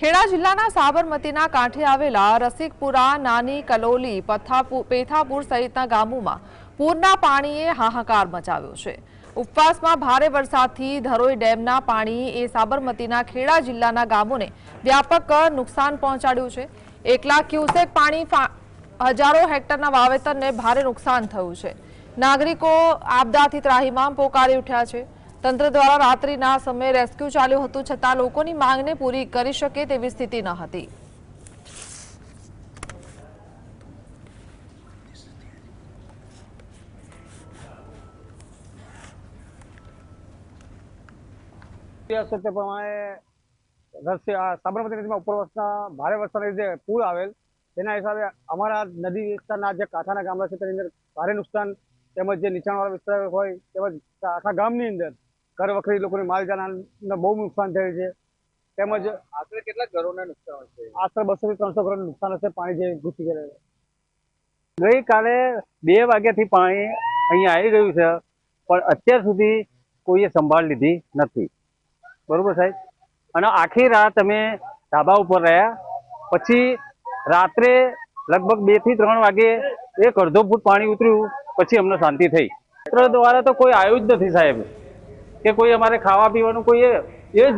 ખેડા જિલ્લાના સાબરમતીના કાંઠે આવેલા રસિકપુરા નાની કલોલી પથાપુ પેથાપુર સહિતના ગામોમાં પૂરના પાણીએ હાહાકાર મચાવ્યો છે. ઉપવાસમાં ભારે વરસાદથી ધરોઈ ડેમના પાણી એ સાબરમતીના ખેડા જિલ્લાના ગામોને વ્યાપક નુકસાન પહોંચાડ્યું છે. એક ક્યુસેક પાણી હજારો હેક્ટરના વાવેતરને ભારે નુકસાન થયું છે. નાગરિકો આપદાથી ત્રાહીમામ પોકારી ઉઠ્યા છે. તંત્ર દ્વારા રાત્રિના સમયે રેસ્ક્યુ ચાલ્યું હતું છતાં લોકોની માંગને પૂરી કરી શકે તેવી સ્થિતિ ન હતી. છે તે પ્રમાણે આ સાબરમતી નદીમાં ઉપરવાસના ભારે વરસાદના લીધે પૂર આવેલ, તેના હિસાબે અમારા નદી વિસ્તારના જે કાંઠાના ગામડા છે, તેની અંદર ભારે નુકસાન તેમજ જે નીચાણવાળા વિસ્તાર હોય તેમજ આખા ગામની અંદર ઘર વખરી લોકોની માલજાના બહુ નુકસાન થયું છે. તેમજ આશરે કેટલા ઘરોને નુકસાન છે આશરે બસો થી ત્રણસો કરોડ નુકસાન હશે પાણી જે ઘૂસી ગયેલું ગઈકાલે બે વાગ્યાથી પાણી અહીંયા આવી ગયું છે પણ અત્યાર સુધી કોઈએ સંભાળ લીધી નથી. બરોબર સાહેબ? અને આખી રાત અમે ધાબા ઉપર રહ્યા. પછી રાત્રે લગભગ બેથી ત્રણ વાગે એક અડધો ફૂટ પાણી ઉતર્યું પછી અમને શાંતિ થઈ. તંત્ર દ્વારા તો કોઈ આવ્યું જ નથી સાહેબ. કે કોઈ અમારે ખાવા પીવાનું કોઈ એ જ